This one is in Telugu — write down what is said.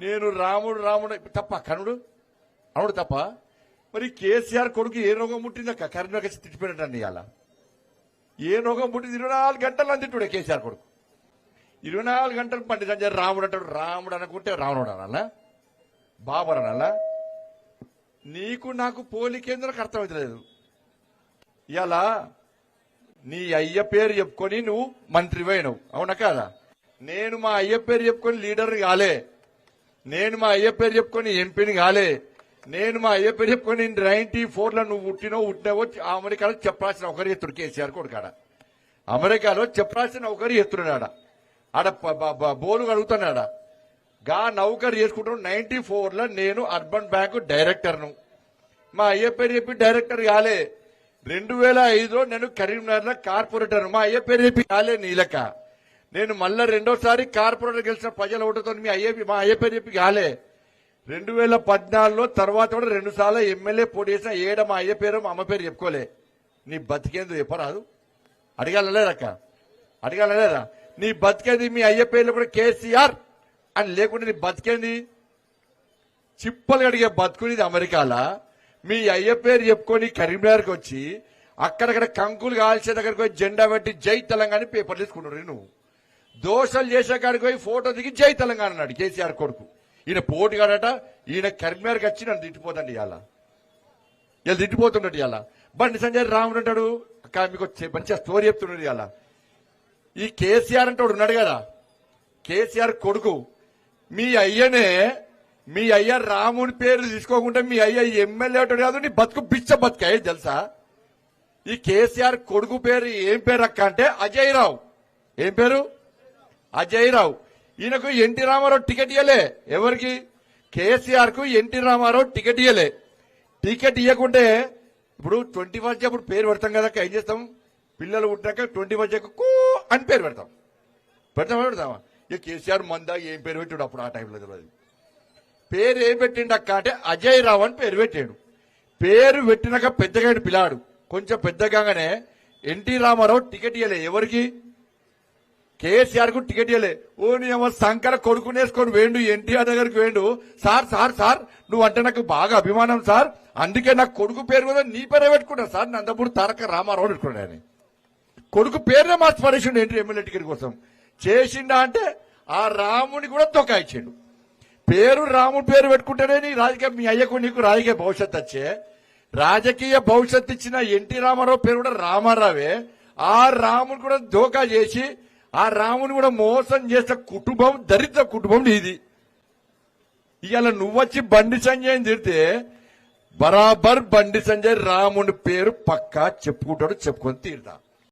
నేను రాముడు రాముడు తప్ప కనుడు అవుడు తప్ప. మరి కేసీఆర్ కొడుకు ఏ రోగం పుట్టిందక్క కరీంనగర్ తిట్టిపోయినట్టండి ఇవాళ. ఏ రోగం పుట్టింది? ఇరవై నాలుగు గంటలు అందిట్టుడే కేసీఆర్ కొడుకు. ఇరవై నాలుగు గంటలు పండితం రాముడు అంటాడు రాముడు అనుకుంటే రావణుడు అనాలా? బాబర్ అనాలా? నీకు నాకు పోలికేందుకు అర్థమవుతలేదు. ఇవాళ నీ అయ్య పేరు చెప్పుకొని నువ్వు మంత్రి అవునా కాదా? నేను మా అయ్య పేరు చెప్పుకొని లీడర్ కాలే. నేను మా అయ్య పేరు చెప్పుకొని ఎంపీని కాలే. నేను మా అయ్య పేరు చెప్పుకొని నైన్టీ ఫోర్లో నువ్వు పుట్టినో పుట్టినావో అమెరికాలో చెప్పాల్సిన ఒకరి ఎత్తుడు కేసీఆర్ కొడుకాడ అమెరికాలో చెప్పాల్సిన ఒకరి ఎత్తున్నాడ ఆడ. బోలు కడుగుతున్నాడా గా నౌకరు చేసుకుంటాం నైన్టీ ఫోర్లో నేను అర్బన్ బ్యాంకు డైరెక్టర్ను. మా అయ్య పేరు చెప్పి డైరెక్టర్ కాలే. రెండు వేల ఐదులో నేను కరీంనగర్లో కార్పొరేటర్ మా అయ్య పేరు చెప్పి కాలే నీలక నేను మళ్ళీ రెండోసారి కార్పొరేటర్ గెలిచిన ప్రజల ఓటుతో మీ అయ్య మా అయ్య పేరు చెప్పి కాలే. రెండు వేల పద్నాలుగులో తర్వాత కూడా రెండు సార్లు ఎమ్మెల్యే పోటీ చేసిన ఏడ మా అయ్య పేరు మా అమ్మ పేరు చెప్పుకోలే. నీ బతికేందు చెప్పరాదు. అడగాలలేదక్క అడగాలలేదా నీ బతికేది మీ అయ్య పేర్లు కూడా కేసీఆర్ అని లేకుండా నీ బతికేంది? చిప్పలు అడిగే బతుకునేది అమెరికాలా? మీ అయ్య పేరు చెప్పుకొని కరీంనగర్కి వచ్చి అక్కడక్కడ కంకులు కాల్చే దగ్గరికి జెండా పెట్టి జై తెలంగాణ పేపర్లు తీసుకుంటున్నారు నువ్వు. దోషాలు చేసే కాడికి పోయి ఫోటో దిగి జై తెలంగాణ అన్నాడు కేసీఆర్ కొడుకు. ఈయన పోటుగాడట ఈయన కరీంనగర్కి వచ్చి నన్ను తిట్టిపోతండి ఇవాళ. ఇలా తిట్టిపోతున్నాడు ఇవాళ. బండి సంజయ్ రాముడు అంటాడు అక్క మీకు మంచిగా స్టోరీ చెప్తున్నాడు ఇవాళ. ఈ కేసీఆర్ అంటే ఉన్నాడు కదా. కేసీఆర్ కొడుకు. మీ అయ్యనే మీ అయ్య రాముని పేరు తీసుకోకుండా మీ అయ్య ఎమ్మెల్యే అటు కాదు నీ బతుకు బిచ్చ బతుకాయ తెలుసా? ఈ కేసీఆర్ కొడుకు పేరు ఏం పేరు అక్క అంటే అజయ్ రావు. ఏం పేరు? అజయరావు. ఈయనకు ఎన్టీ రామారావు టికెట్ ఇయ్యలే. ఎవరికి? కేసీఆర్కు ఎన్టీ రామారావు టికెట్ ఇయ్యలే. టికెట్ ఇవ్వకుంటే ఇప్పుడు ట్వంటీ ఫస్ట్ అప్పుడు పేరు పెడతాం కదా ఏం చేస్తాం? పిల్లలు పుట్టాక ట్వంటీ ఫస్ట్ కూ అని పేరు పెడతాం. పెడతామా పెడతామా? ఇక కేసీఆర్ మందా ఏం పేరు పెట్టాడు అప్పుడు ఆ టైంలో తెలియదు పేరు ఏం పెట్టిండు అక్క అంటే అజయ్ రావు అని పేరు పెట్టాడు. పేరు పెట్టినాక పెద్దగా పిల్లాడు. కొంచెం పెద్దగానే ఎన్టీ రామారావు టికెట్ ఇవ్వలే ఎవరికి? కేసీఆర్కు టికెట్ ఇవ్వలే ఓ నేమో శంకర కొడుకునేసుకొని వేండు ఎన్టీఆర్ దగ్గరికి వేండు. సార్ సార్ సార్ నువ్వు అంటే నాకు బాగా అభిమానం సార్. అందుకే నాకు కొడుకు పేరు కూడా నీ పేరే పెట్టుకున్నా సార్. నందమూరి తారక రామారావు పెట్టుకున్నాను కొడుకు పేరునే మార్చి పడేసిండు ఏంటి ఎమ్మెల్యే టికెట్ కోసం. చేసిండా అంటే ఆ రాముని కూడా తొకాయించిండు పేరు రాముడి పేరు పెట్టుకుంటేనే నీ రాజకీయ మీ అయ్యకు నీకు రాజకీయ భవిష్యత్ వచ్చే. రాజకీయ భవిష్యత్తు ఇచ్చిన ఎన్టీ రామారావు పేరు కూడా రామారావే. ఆ రాముని కూడా దోకా చేసి ఆ రాముని కూడా మోసం చేసిన కుటుంబం దరిద్ర కుటుంబం ఇది ఇవాళ నువ్వొచ్చి బండి సంజయ్ని తిడితే బరాబర్ బండి సంజయ్ రాముని పేరు పక్కా చెప్పుకుంటాడు చెప్పుకొని తీరుతా.